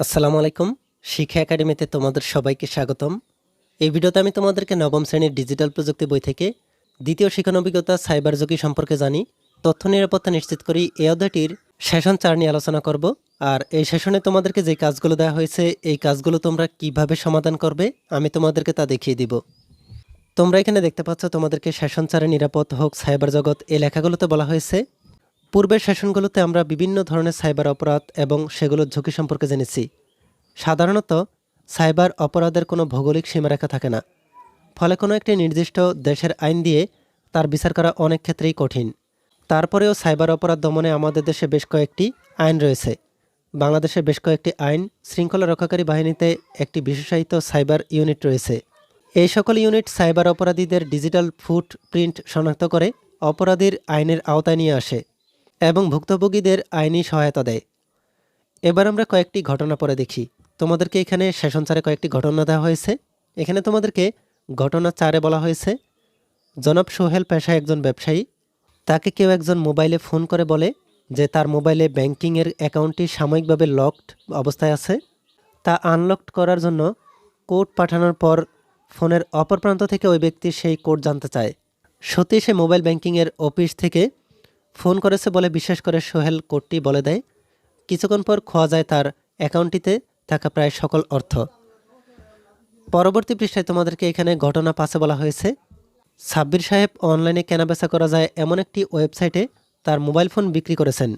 আসসালামু আলাইকুম। শিক্ষা একাডেমিতে তোমাদের সবাইকে স্বাগতম। এই ভিডিওতে আমি তোমাদেরকে নবম শ্রেণির ডিজিটাল প্রযুক্তি বই থেকে দ্বিতীয় শিক্ষণ অভিজ্ঞতা সাইবার ঝুঁকি সম্পর্কে জানি, তথ্য নিরাপত্তা নিশ্চিত করি, এই অধ্যায়টির সেশন চার নিয়ে আলোচনা করব। আর এই সেশনে তোমাদেরকে যে কাজগুলো দেওয়া হয়েছে, এই কাজগুলো তোমরা কীভাবে সমাধান করবে, আমি তোমাদেরকে তা দেখিয়ে দিব। তোমরা এখানে দেখতে পাচ্ছ তোমাদেরকে সেশন চারে নিরাপদ হোক সাইবার জগৎ, এই লেখাগুলোতে বলা হয়েছে পূর্বের সেশনগুলোতে আমরা বিভিন্ন ধরনের সাইবার অপরাধ এবং সেগুলোর ঝুঁকি সম্পর্কে জেনেছি। সাধারণত, সাইবার অপরাধের কোনো ভৌগোলিক সীমারেখা থাকে না। ফলে কোনো একটি নির্দিষ্ট দেশের আইন দিয়ে তার বিচার করা অনেক ক্ষেত্রেই কঠিন। তারপরেও সাইবার অপরাধ দমনে আমাদের দেশে বেশ কয়েকটি আইন রয়েছে। বাংলাদেশে বেশ কয়েকটি আইন শৃঙ্খলা রক্ষাকারী বাহিনীতে একটি বিশেষায়িত সাইবার ইউনিট রয়েছে। এই সকল ইউনিট সাইবার অপরাধীদের ডিজিটাল ফুট প্রিন্ট শনাক্ত করে অপরাধীর আইনের আওতায় নিয়ে আসে। এবং ভুক্তভোগীদের আইনি সহায়তা দেয়। এবার আমরা কয়েকটি ঘটনা পরে দেখি। তোমাদেরকে এখানে সেশন চারে কয়েকটি ঘটনা দেওয়া হয়েছে। এখানে তোমাদেরকে ঘটনা চারে বলা হয়েছে। জনাব সোহেল পেশায় একজন ব্যবসায়ী, তাকে কেউ একজন মোবাইলে ফোন করে বলে যে তার মোবাইলে ব্যাংকিংয়ের অ্যাকাউন্টটি সাময়িকভাবে লকড অবস্থায় আছে। তা আনলকড করার জন্য কোড পাঠানোর পর ফোনের অপর প্রান্ত থেকে ওই ব্যক্তি সেই কোড জানতে চায়। সত্যি সে মোবাইল ব্যাংকিংয়ের অফিস থেকে ফোন করেছে বলে বিশ্বাস করে সোহেল কোডটি বলে দেয়। কিছুক্ষণ পর খোয়া যায় তার অ্যাকাউন্টটিতে থাকা প্রায় সকল অর্থ। পরবর্তী পৃষ্ঠায় তোমাদেরকে এখানে ঘটনা পাশে বলা হয়েছে। সাব্বির সাহেব অনলাইনে কেনাবেচা করা যায় এমন একটি ওয়েবসাইটে তার মোবাইল ফোন বিক্রি করেছেন।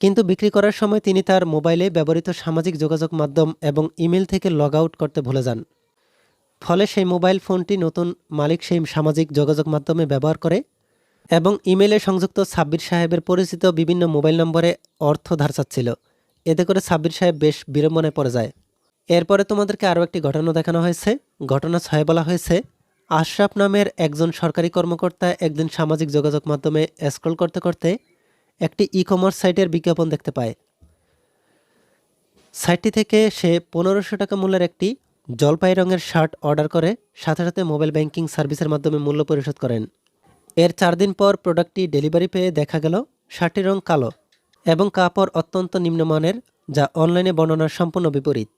কিন্তু বিক্রি করার সময় তিনি তার মোবাইলে ব্যবহৃত সামাজিক যোগাযোগ মাধ্যম এবং ইমেল থেকে লগ আউট করতে ভুলে যান। ফলে সেই মোবাইল ফোনটি নতুন মালিক সেই সামাজিক যোগাযোগ মাধ্যমে ব্যবহার করে এবং ইমেলে সংযুক্ত সাব্বির সাহেবের পরিচিত বিভিন্ন মোবাইল নম্বরে অর্থ ধার চাচ্ছিল। এতে করে সাব্বির সাহেব বেশ বিড়ম্বনায় পড়ে যায়। এরপরে তোমাদেরকে আরও একটি ঘটনা দেখানো হয়েছে। ঘটনা ছয় বলা হয়েছে, আশরাফ নামের একজন সরকারি কর্মকর্তা একদিন সামাজিক যোগাযোগ মাধ্যমে স্ক্রল করতে করতে একটি ই কমার্স সাইটের বিজ্ঞাপন দেখতে পায়। সাইটটি থেকে সে পনেরোশো টাকা মূল্যের একটি জলপাই রঙের শার্ট অর্ডার করে, সাথে সাথে মোবাইল ব্যাংকিং সার্ভিসের মাধ্যমে মূল্য পরিশোধ করেন। এর চার দিন পর প্রোডাক্টটি ডেলিভারি পেয়ে দেখা গেল শার্টটির রং কালো এবং কাপড় অত্যন্ত নিম্নমানের, যা অনলাইনে বর্ণনার সম্পূর্ণ বিপরীত।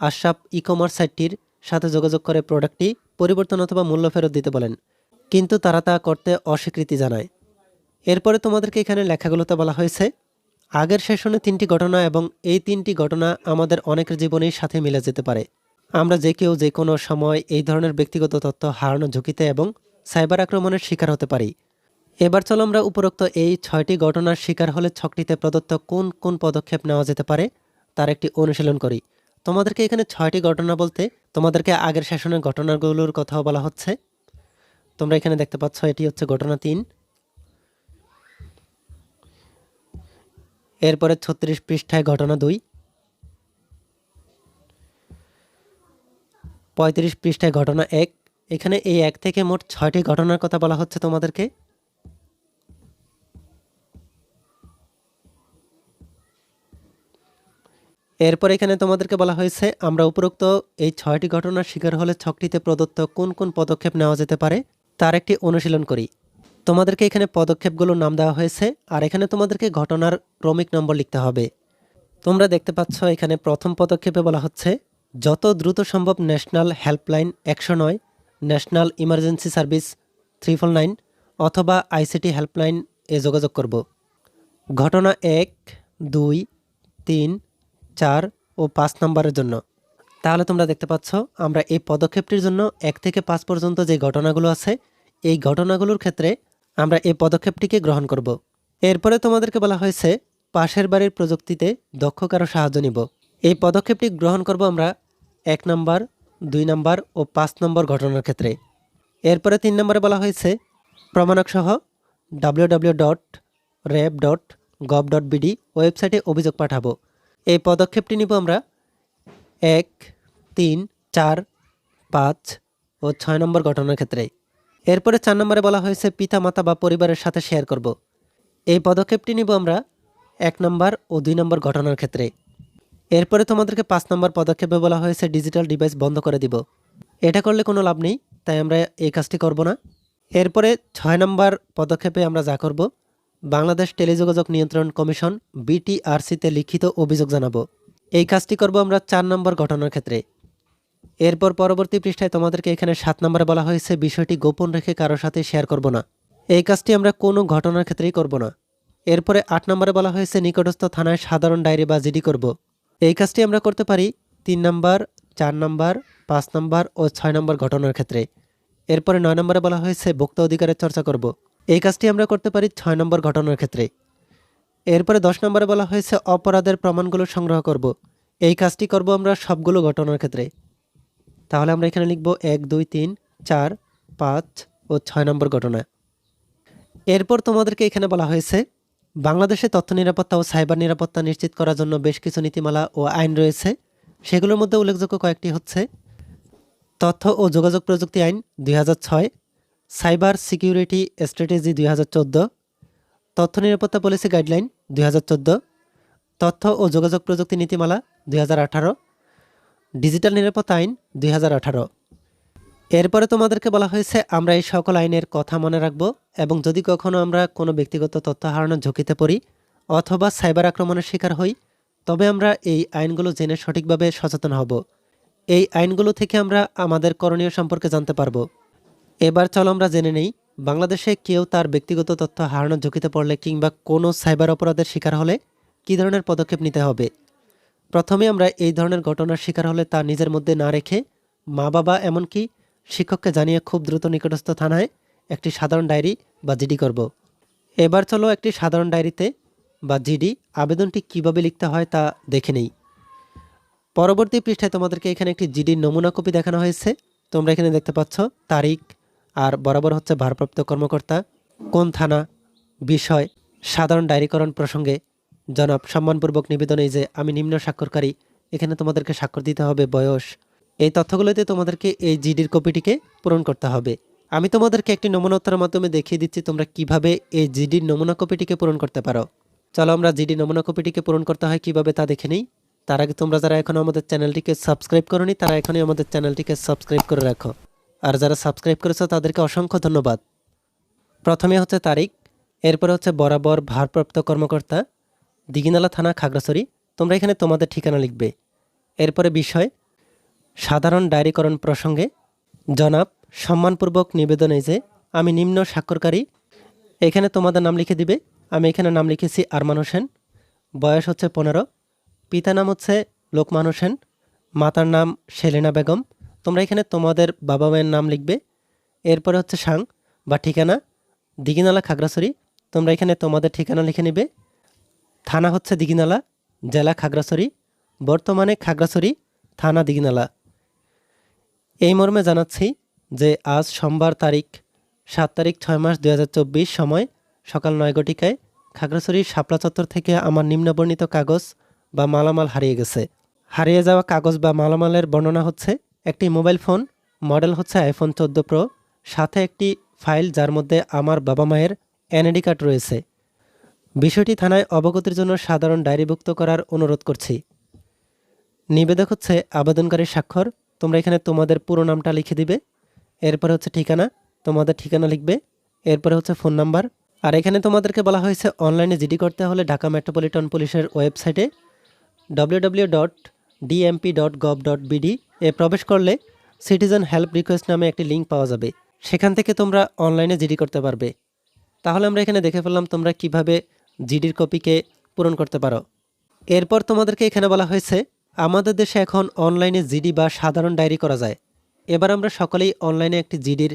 আশাপ ই কমার্স সাইটটির সাথে যোগাযোগ করে প্রোডাক্টটি পরিবর্তন অথবা মূল্য ফেরত দিতে বলেন, কিন্তু তারা তা করতে অস্বীকৃতি জানায়। এরপরে তোমাদেরকে এখানে লেখাগুলোতে বলা হয়েছে, আগের সেশনে তিনটি ঘটনা এবং এই তিনটি ঘটনা আমাদের অনেকের জীবনেই সাথে মিলে যেতে পারে। আমরা যে কেউ যে কোনো সময় এই ধরনের ব্যক্তিগত তথ্য হারানোর ঝুঁকিতে এবং সাইবার আক্রমণের শিকার হতে পারি। এবার চলো আমরা উপরোক্ত এই ছয়টি ঘটনার শিকার হলে ছকটিতে প্রদত্ত কোন কোন পদক্ষেপ নেওয়া যেতে পারে, তার একটি অনুশীলন করি। তোমাদেরকে এখানে ছয়টি ঘটনা বলতে তোমাদেরকে আগের শাসনের ঘটনাগুলোর কথাও বলা হচ্ছে। তোমরা এখানে দেখতে পাচ্ছ, এটি হচ্ছে ঘটনা তিন। এরপরে ছত্রিশ পৃষ্ঠায় ঘটনা দুই। পঁয়ত্রিশ পৃষ্ঠায় ঘটনা এক। এখানে এই এক থেকে মোট ছয়টি ঘটনার কথা বলা হচ্ছে তোমাদেরকে। এরপর এখানে তোমাদেরকে বলা হয়েছে, আমরা উপরোক্ত এই ছয়টি ঘটনার শিকার হলে ছকটিতে প্রদত্ত কোন কোন পদক্ষেপ নেওয়া যেতে পারে, তার একটি অনুশীলন করি। তোমাদেরকে এখানে পদক্ষেপগুলোর নাম দেওয়া হয়েছে, আর এখানে তোমাদেরকে ঘটনার ক্রমিক নম্বর লিখতে হবে। তোমরা দেখতে পাচ্ছ, এখানে প্রথম পদক্ষেপে বলা হচ্ছে, যত দ্রুত সম্ভব ন্যাশনাল হেল্পলাইন একশো নয় national emergency service three four nine অথবা আইসিটি হেল্পলাইন এ যোগাযোগ করব। ঘটনা এক, দুই, তিন, চার ও পাঁচ নম্বরের জন্য। তাহলে তোমরা দেখতে পাচ্ছ, আমরা এই পদক্ষেপটির জন্য এক থেকে পাঁচ পর্যন্ত যে ঘটনাগুলো আছে, এই ঘটনাগুলোর ক্ষেত্রে আমরা এই পদক্ষেপটিকে গ্রহণ করব। এরপরে তোমাদেরকে বলা হয়েছে, পাশের বাড়ির প্রযুক্তিতে দক্ষ কারও সাহায্য নিব। এই পদক্ষেপটি গ্রহণ করব আমরা এক নম্বর দুই নম্বর ও পাঁচ নম্বর ঘটনার ক্ষেত্রে। এরপরে তিন নম্বরে বলা হয়েছে প্রমাণক সহ W W dot RAB dot gov dot BD ওয়েবসাইটে অভিযোগ পাঠাবো। এই পদক্ষেপটি নিব আমরা এক, তিন, চার, পাঁচ ও ছয় নম্বর ঘটনার ক্ষেত্রে। এরপরে চার নম্বরে বলা হয়েছে পিতা মাতা বা পরিবারের সাথে শেয়ার করব। এই পদক্ষেপটি নিব আমরা এক নম্বর ও দুই নম্বর ঘটনার ক্ষেত্রে। এরপরে তোমাদেরকে পাঁচ নম্বর পদক্ষেপে বলা হয়েছে ডিজিটাল ডিভাইস বন্ধ করে দিব। এটা করলে কোনো লাভ নেই, তাই আমরা এই কাজটি করব না। এরপরে ছয় নম্বর পদক্ষেপে আমরা যা করব, বাংলাদেশ টেলিযোগাযোগ নিয়ন্ত্রণ কমিশন, বিটিআরসিতে লিখিত অভিযোগ জানাব। এই কাজটি করব আমরা চার নম্বর ঘটনার ক্ষেত্রে। এরপর পরবর্তী পৃষ্ঠায় তোমাদেরকে এখানে সাত নম্বরে বলা হয়েছে, বিষয়টি গোপন রেখে কারোর সাথে শেয়ার করব না। এই কাজটি আমরা কোনো ঘটনার ক্ষেত্রেই করব না। এরপরে আট নম্বরে বলা হয়েছে, নিকটস্থ থানায় সাধারণ ডায়েরি বা জিডি করব। এই কাজটি আমরা করতে পারি তিন নম্বর, চার নম্বর, পাঁচ নম্বর ও ছয় নম্বর ঘটনার ক্ষেত্রে। এরপরে নয় নম্বরে বলা হয়েছে ভোক্তা অধিকারের চর্চা করব। এই কাজটি আমরা করতে পারি ছয় নম্বর ঘটনার ক্ষেত্রে। এরপরে দশ নম্বরে বলা হয়েছে অপরাধের প্রমাণগুলো সংগ্রহ করব। এই কাজটি করব আমরা সবগুলো ঘটনার ক্ষেত্রে। তাহলে আমরা এখানে লিখব এক, দুই, তিন, চার, পাঁচ ও ছয় নম্বর ঘটনা। এরপর তোমাদেরকে এখানে বলা হয়েছে বাংলাদেশে তথ্য নিরাপত্তা ও সাইবার নিরাপত্তা নিশ্চিত করার জন্য বেশ কিছু নীতিমালা ও আইন রয়েছে। সেগুলোর মধ্যে উল্লেখযোগ্য কয়েকটি হচ্ছে, তথ্য ও যোগাযোগ প্রযুক্তি আইন দুই হাজার ছয়, সাইবার সিকিউরিটি স্ট্র্যাটেজি দুই হাজার চোদ্দ, তথ্য নিরাপত্তা পলিসি গাইডলাইন দুই হাজার চোদ্দ, তথ্য ও যোগাযোগ প্রযুক্তি নীতিমালা দুই হাজার আঠারো, ডিজিটাল নিরাপত্তা আইন দুই হাজার আঠারো। এরপরে তোমাদেরকে বলা হয়েছে, আমরা এই সকল আইনের কথা মনে রাখব এবং যদি কখনো আমরা কোনো ব্যক্তিগত তথ্য হারানোর ঝুঁকিতে পড়ি অথবা সাইবার আক্রমণের শিকার হই, তবে আমরা এই আইনগুলো জেনে সঠিকভাবে সচেতন হব। এই আইনগুলো থেকে আমরা আমাদের করণীয় সম্পর্কে জানতে পারব। এবার চলো আমরা জেনে নেই, বাংলাদেশে কেউ তার ব্যক্তিগত তথ্য হারানোর ঝুঁকিতে পড়লে কিংবা কোনো সাইবার অপরাধের শিকার হলে কী ধরনের পদক্ষেপ নিতে হবে? প্রথমে আমরা এই ধরনের ঘটনার শিকার হলে তা নিজের মধ্যে না রেখে মা বাবা এমনকি শিক্ষককে জানিয়ে খুব দ্রুত নিকটস্থ থানায় একটি সাধারণ ডায়েরি বা জিডি করব। এবার চলো একটি সাধারণ ডায়েরিতে বা জিডি আবেদনটি কীভাবে লিখতে হয় তা দেখে নেই। পরবর্তী পৃষ্ঠায় তোমাদেরকে এখানে একটি জিডির নমুনা কপি দেখানো হয়েছে। তোমরা এখানে দেখতে পাচ্ছ তারিখ আর বরাবর হচ্ছে ভারপ্রাপ্ত কর্মকর্তা, কোন থানা, বিষয়, সাধারণ ডায়েরিকরণ প্রসঙ্গে। জনাব, সম্মানপূর্বক নিবেদন এই যে আমি নিম্ন স্বাক্ষরকারী, এখানে তোমাদেরকে স্বাক্ষর দিতে হবে বয়স এই তথ্যগুলোতে তোমাদেরকে এই জিডির কপিটিকে পূরণ করতে হবে। আমি তোমাদেরকে একটি নমুনা উত্তরের মাধ্যমে দেখিয়ে দিচ্ছি তোমরা কীভাবে এই জিডির নমুনা কপিটিকে পূরণ করতে পারো। চলো আমরা জিডি নমুনা কপিটিকে পূরণ করতে হয় কীভাবে তা দেখে নিই। তার আগে তোমরা যারা এখনও আমাদের চ্যানেলটিকে সাবস্ক্রাইব করনি, তারা এখনই আমাদের চ্যানেলটিকে সাবস্ক্রাইব করে রাখো। আর যারা সাবস্ক্রাইব করেছ, তাদেরকে অসংখ্য ধন্যবাদ। প্রথমে হচ্ছে তারিখ, এরপরে হচ্ছে বরাবর ভারপ্রাপ্ত কর্মকর্তা, দিঘিনালা থানা, খাগড়াছড়ি। তোমরা এখানে তোমাদের ঠিকানা লিখবে। এরপরে বিষয় সাধারণ ডায়েরিকরণ প্রসঙ্গে জনাব, সম্মানপূর্বক নিবেদন এই যে, আমি নিম্ন স্বাক্ষরকারী। এখানে তোমাদের নাম লিখে দিবে। আমি এখানে নাম লিখেছি আরমান হোসেন। বয়স হচ্ছে পনেরো। পিতা নাম হচ্ছে লোকমান হোসেন। মাতার নাম সেলিনা বেগম। তোমরা এখানে তোমাদের বাবা মায়ের নাম লিখবে। এরপরে হচ্ছে সাং বা ঠিকানা। দিঘিনালা খাগড়াছড়ি। তোমরা এখানে তোমাদের ঠিকানা লিখে নিবে। থানা হচ্ছে দিঘিনালা, জেলা খাগড়াছড়ি। বর্তমানে খাগড়াছড়ি, থানা দিঘিনালা। এই মর্মে জানাচ্ছি যে আজ সোমবার তারিখ, সাত তারিখ ছয় মাস দু হাজার চব্বিশ সময় সকাল নয় ঘটিকায় খাগড়াছড়ির শাপলা চত্বর থেকে আমার নিম্নবর্ণিত কাগজ বা মালামাল হারিয়ে গেছে। হারিয়ে যাওয়া কাগজ বা মালামালের বর্ণনা হচ্ছে একটি মোবাইল ফোন, মডেল হচ্ছে আইফোন চোদ্দ প্রো, সাথে একটি ফাইল যার মধ্যে আমার বাবা মায়ের এনআইডি কার্ড রয়েছে। বিষয়টি থানায় অবগতির জন্য সাধারণ ডায়েরিভুক্ত করার অনুরোধ করছি। নিবেদক হচ্ছে আবেদনকারীর স্বাক্ষর তোমরা এখানে তোমাদের পুরো নামটা লিখে দিবে। এরপরে হচ্ছে ঠিকানা, তোমাদের ঠিকানা লিখবে। এরপরে হচ্ছে ফোন নাম্বার। আর এখানে তোমাদেরকে বলা হয়েছে, অনলাইনে জিডি করতে হলে ঢাকা মেট্রোপলিটন পুলিশের ওয়েবসাইটে W dot dot gov dot এ প্রবেশ করলে সিটিজেন হেল্প রিকোয়েস্ট নামে একটি লিঙ্ক পাওয়া যাবে। সেখান থেকে তোমরা অনলাইনে জিডি করতে পারবে। তাহলে আমরা এখানে দেখে ফেললাম তোমরা কীভাবে জিডির কপিকে পূরণ করতে পারো। এরপর তোমাদেরকে এখানে বলা হয়েছে আমাদের দেশে এখন অনলাইনে জিডি বা সাধারণ ডায়েরি করা যায়। এবার আমরা সকলেই অনলাইনে একটি জিডির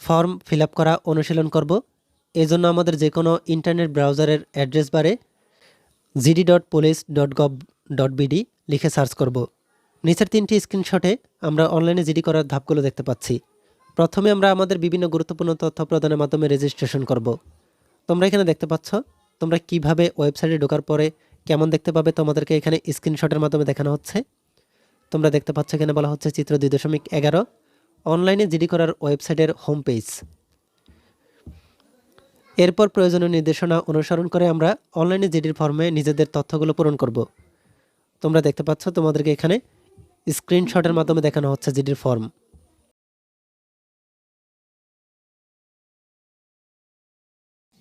ফর্ম ফিল করা অনুশীলন করব। এজন্য আমাদের যে কোনো ইন্টারনেট ব্রাউজারের অ্যাড্রেস বারে GD dot police dot gov dot BD লিখে সার্চ করব। নিচের তিনটি স্ক্রিনশটে আমরা অনলাইনে জিডি করার ধাপগুলো দেখতে পাচ্ছি। প্রথমে আমরা আমাদের বিভিন্ন গুরুত্বপূর্ণ তথ্য প্রদানের মাধ্যমে রেজিস্ট্রেশন করব। তোমরা এখানে দেখতে পাচ্ছ, তোমরা কীভাবে ওয়েবসাইটে ঢোকার পরে কেমন দেখতে পাবে তোমাদেরকে এখানে স্ক্রিনশটের মাধ্যমে দেখানো হচ্ছে। তোমরা দেখতে পাচ্ছ এখানে বলা হচ্ছে চিত্র দুই দশমিক এগারো। অনলাইনে জিডি করার ওয়েবসাইটের হোম পেজ এরপর প্রয়োজনীয় নির্দেশনা অনুসরণ করে আমরা অনলাইনে জিডির ফর্মে নিজেদের তথ্যগুলো পূরণ করব। তোমরা দেখতে পাচ্ছ তোমাদেরকে এখানে স্ক্রিনশটের মাধ্যমে দেখানো হচ্ছে জিডির ফর্ম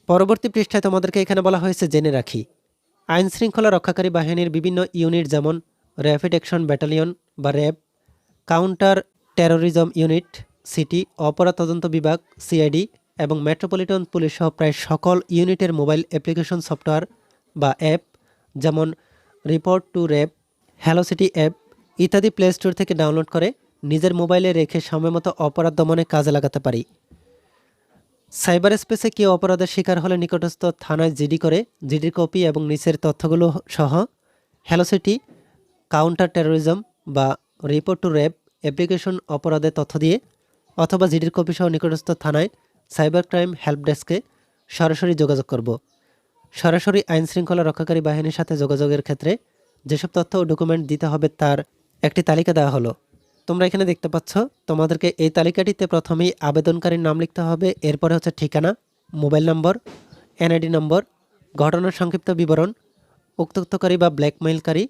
পরবর্তী পৃষ্ঠায় তোমাদেরকে এখানে বলা হয়েছে জেনে রাখি। আইন শৃঙ্খলা রক্ষাকারী বাহিনীর বিভিন্ন ইউনিট যেমন র্যাপিড অ্যাকশন ব্যাটালিয়ন বা RAB, counter terrorism unit, CT, অপরাধ তদন্ত বিভাগ, সিআইডি এবং মেট্রোপলিটন পুলিশ সহ প্রায় সকল ইউনিটের মোবাইল অ্যাপ্লিকেশন সফটওয়্যার বা অ্যাপ যেমন report to RAB, hello CT app ইত্যাদি প্লে স্টোর থেকে ডাউনলোড করে নিজের মোবাইলে রেখে সময়মতো অপরাধ দমনে কাজে লাগাতে পারি। সাইবার স্পেসে কেউ অপরাধের শিকার হলে নিকটস্থ থানায় জিডি করে, জিডির কপি এবং নিচের তথ্যগুলো সহ হ্যালো সিটি কাউন্টার টেরোরিজম বা রিপোর্ট টু র্যাব অ্যাপ্লিকেশন অপরাধের তথ্য দিয়ে অথবা জিডির কপি সহ নিকটস্থ থানায় সাইবার ক্রাইম হেল্প ডেস্কে সরাসরি যোগাযোগ করব। সরাসরি আইন শৃঙ্খলা রক্ষাকারী বাহিনীর সাথে যোগাযোগের ক্ষেত্রে যেসব তথ্য ও ডকুমেন্ট দিতে হবে তার একটি তালিকা দেওয়া হলো। তোমরা এখানে দেখতে পাচ্ছ, তোমাদেরকে এই তালিকাটিতে প্রথমেই আবেদনকারীর নাম লিখতে হবে, এরপরে হচ্ছে ঠিকানা, মোবাইল নম্বর, এনআইডি নম্বর, ঘটনার সংক্ষিপ্ত বিবরণ, উক্তক্তকারী বা ব্ল্যাকমেইলকারী,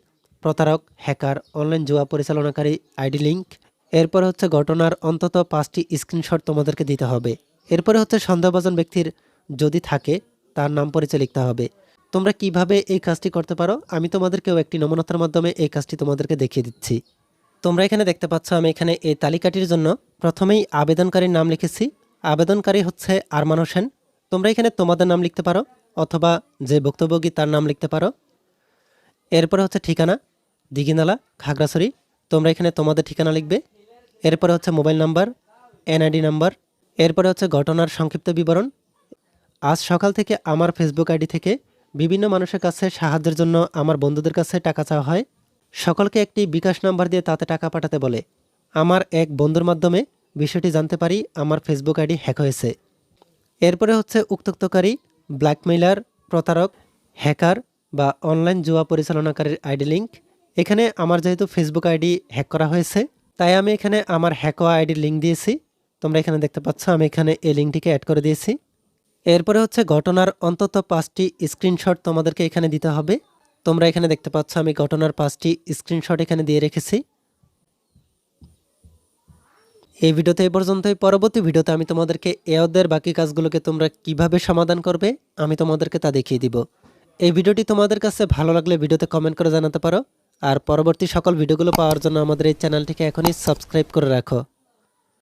প্রতারক, হ্যাকার, অনলাইন জুয়া পরিচালনাকারী, আইডি লিঙ্ক এরপরে হচ্ছে ঘটনার অন্তত পাঁচটি স্ক্রিনশট তোমাদেরকে দিতে হবে। এরপরে হচ্ছে সন্দেহভাজন ব্যক্তির যদি থাকে, তার নাম পরিচয় লিখতে হবে। তোমরা কীভাবে এই কাজটি করতে পারো? আমি তোমাদেরকেও একটি নমুনাতার মাধ্যমে এই কাজটি তোমাদেরকে দেখিয়ে দিচ্ছি। তোমরা এখানে দেখতে পাচ্ছ আমি এখানে এই তালিকাটির জন্য প্রথমেই আবেদনকারীর নাম লিখেছি। আবেদনকারী হচ্ছে আরমান হোসেন। তোমরা এখানে তোমাদের নাম লিখতে পারো অথবা যে ভুক্তভোগী তার নাম লিখতে পারো। এরপরে হচ্ছে ঠিকানা, দিঘিনালা, খাগড়াছড়ি। তোমরা এখানে তোমাদের ঠিকানা লিখবে। এরপরে হচ্ছে মোবাইল নাম্বার, এনআইডি নাম্বার। এরপরে হচ্ছে ঘটনার সংক্ষিপ্ত বিবরণ। আজ সকাল থেকে আমার ফেসবুক আইডি থেকে বিভিন্ন মানুষের কাছে সাহায্যের জন্য আমার বন্ধুদের কাছে টাকা চাওয়া হয়। সকলকে একটি বিকাশ নাম্বার দিয়ে তাতে টাকা পাঠাতে বলে, আমার এক বন্ধুর মাধ্যমে বিষয়টি জানতে পারি, আমার ফেসবুক আইডি হ্যাক হয়েছে। এরপরে হচ্ছে উক্তক্তকারী, ব্ল্যাকমেইলার, প্রতারক, হ্যাকার বা অনলাইন জুয়া পরিচালনাকারীর আইডি লিঙ্ক এখানে আমার যেহেতু ফেসবুক আইডি হ্যাক করা হয়েছে, তাই আমি এখানে আমার হ্যাক হওয়া আইডির লিঙ্ক দিয়েছি। তোমরা এখানে দেখতে পাচ্ছ, আমি এখানে এই লিঙ্কটিকে অ্যাড করে দিয়েছি। এরপরে হচ্ছে ঘটনার অন্তত পাঁচটি স্ক্রিনশট তোমাদেরকে এখানে দিতে হবে। তোমরা এখানে দেখতে পাচ্ছ, আমি ঘটনার পাঁচটি স্ক্রিনশট এখানে দিয়ে রেখেছি। এই ভিডিওতে এই পর্যন্তই। পরবর্তী ভিডিওতে আমি তোমাদেরকে এ অধ্যায়ের বাকি কাজগুলোকে তোমরা কীভাবে সমাধান করবে, আমি তোমাদেরকে তা দেখিয়ে দিব। এই ভিডিওটি তোমাদের কাছে ভালো লাগলে ভিডিওতে কমেন্ট করে জানাতে পারো। আর পরবর্তী সকল ভিডিওগুলো পাওয়ার জন্য আমাদের এই চ্যানেলটিকে এখনই সাবস্ক্রাইব করে রাখো।